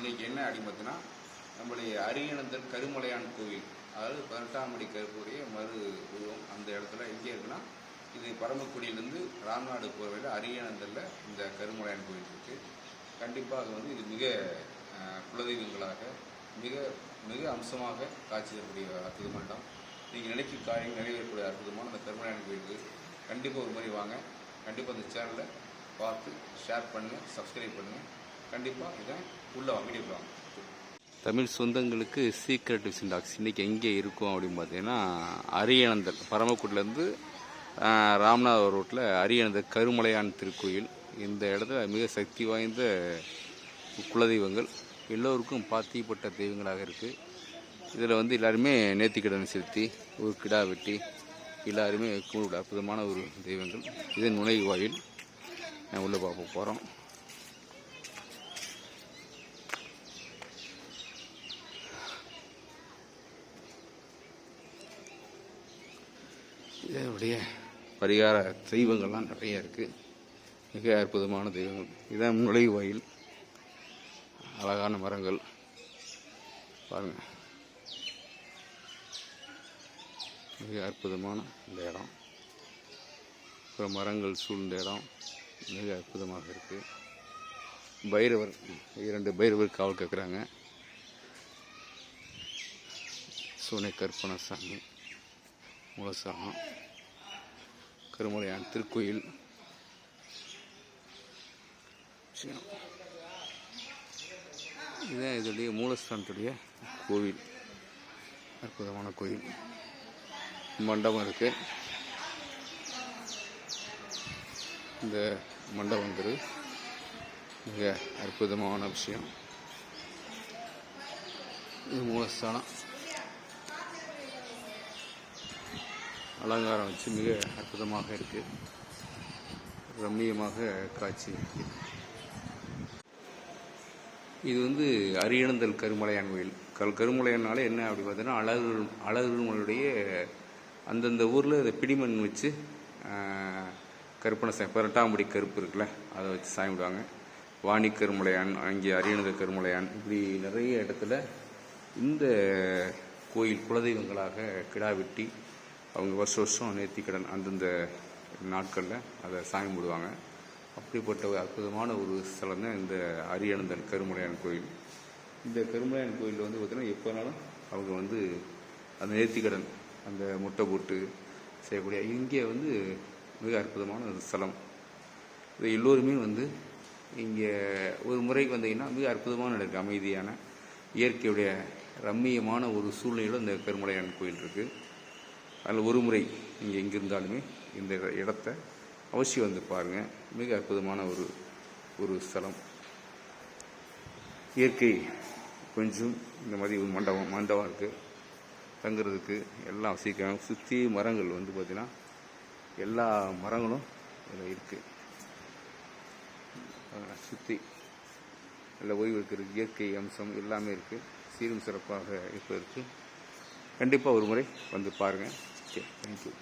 இன்றைக்கி என்ன அடிமத்துனா நம்முடைய நம்மளுடைய கருமலையான் கோவில். அதாவது பதினெட்டாம் அடி கருப்புடைய மறு உருவம் அந்த இடத்துல எங்கே இருக்குன்னா இது பரமக்குடியிலேருந்து ராம்நாடு போகிற வழியில் அரியணந்தல்ல இந்த கருமலையான் கோவில் இருக்குது கண்டிப்பாக வந்து இது மிக குலதெய்வங்களாக மிக மிக அம்சமாக காட்சி தரக்கூடிய அற்புதமான இடம். நீங்கள் நினைக்கும் காரியம் நிறைவேறக்கூடிய அற்புதமான அந்த கருமலையான் கோயிலுக்கு கண்டிப்பாக ஒரு முறை வாங்க. கண்டிப்பாக அந்த சேனலை பார்த்து ஷேர் பண்ணுங்கள் சப்ஸ்கிரைப் பண்ணுங்கள் கண்டிப்பாக இதை உள்ளே வீடியோ வாங்க தமிழ் சொந்தங்களுக்கு சீக்ரெட் சிண்டாக்ஸ் இன்றைக்கி எங்கே இருக்கும் அப்படின்னு பார்த்தீங்கன்னா அரியணந்தல். பரமக்குடிலேருந்து ராமநாதபுரம் ரோட்டில் அரியணந்தல் கருமலையான் திருக்கோயில். இந்த இடத்துல மிக சக்தி வாய்ந்த குலதெய்வங்கள். எல்லோருக்கும் பாத்திப்பட்ட தெய்வங்களாக இருக்குது இதில் வந்து எல்லாருமே நேர்த்திக்கடன் செலுத்தி ஒரு கிடா வெட்டி எல்லாருமே கும்பிட அற்புதமான ஒரு தெய்வங்கள். இது நுழைவாயில். உள்ளே பார்க்க போகிறோம் இதனுடைய பரிகார தெய்வங்கள்லாம் நிறைய இருக்குது மிக அற்புதமான தெய்வங்கள். இதான் நுழைவாயில். அழகான மரங்கள். பாருங்கள் மிக அற்புதமான இந்த இடம். அப்புறம் மரங்கள் சூழ்ந்த இடம். மிக அற்புதமாக இருக்குது பைரவர் இரண்டு பைரவர் காவல் கேட்குறாங்க சூனை கற்பனசாமி மூலசாகம் கருமலையான் திருக்கோயில். விஷயம். இதுதான் இதோடைய மூலஸ்தானத்துடைய கோவில். அற்புதமான கோயில். மண்டபம் இருக்கு. இந்த மண்டபங்கிறது மிக அற்புதமான விஷயம். இது மூலஸ்தானம். அலங்காரம் வச்சு மிக அற்புதமாக இருக்குது ரம்மியமாக காட்சி இது வந்து அரியணந்தல் கருமலையான் கோயில். கல் கருமலையானாலே என்ன அப்படி பார்த்தீங்கன்னா அழகு அழகுமலையுடைய அந்தந்த ஊரில் இந்த பிடிமண் வச்சு கற்பனை கருப்பனை சாமி கருப்பு இருக்குல்ல அதை வச்சு சாமி விடுவாங்க. வாணி கருமலையான் அங்கே அரியணந்தல் கருமலையான் இப்படி நிறைய இடத்துல இந்த கோயில் குலதெய்வங்களாக கிடா வெட்டி அவங்க வருஷம் வருஷம் நேர்த்திக்கடன் அந்தந்த நாட்களில் அதை சாமி கும்பிடுவாங்க. அப்படிப்பட்ட ஒரு அற்புதமான ஒரு ஸ்தலம் தான் இந்த அரியனந்தன் கருமலையான் கோயில். இந்த கருமலையான் கோயிலில் வந்து பார்த்திங்கன்னா எப்போனாலும் அவங்க வந்து அந்த நேர்த்திக்கடன் அந்த முட்டை போட்டு செய்யக்கூடிய இங்கே வந்து மிக அற்புதமான ஒரு ஸ்தலம். இது எல்லோருமே வந்து இங்கே ஒரு முறைக்கு வந்தீங்கன்னா மிக அற்புதமான இடம் அமைதியான இயற்கையுடைய ரம்மியமான ஒரு சூழ்நிலையில் இந்த கருமலையான் கோயில் இருக்குது அதில் ஒரு முறை நீங்கள் எங்கே இருந்தாலுமே இந்த இட- இடத்த அவசியம் வந்து பாருங்கள் மிக அற்புதமான ஒரு ஒரு ஸ்தலம். இயற்கை கொஞ்சம் இந்த மாதிரி ஒரு மண்டபம் மண்டபம் இருக்குது தங்குறதுக்கு எல்லாம் வசிக்கிறாங்க. சுற்றி மரங்கள் வந்து பார்த்திங்கன்னா எல்லா மரங்களும் இதில் இருக்குது சுற்றி நல்ல ஓய்வு இருக்கிறது இயற்கை அம்சம் எல்லாமே இருக்குது சீரும் சிறப்பாக இப்போ இருக்குது கண்டிப்பாக ஒரு முறை வந்து பாருங்கள் ஓகே தேங்க்யூ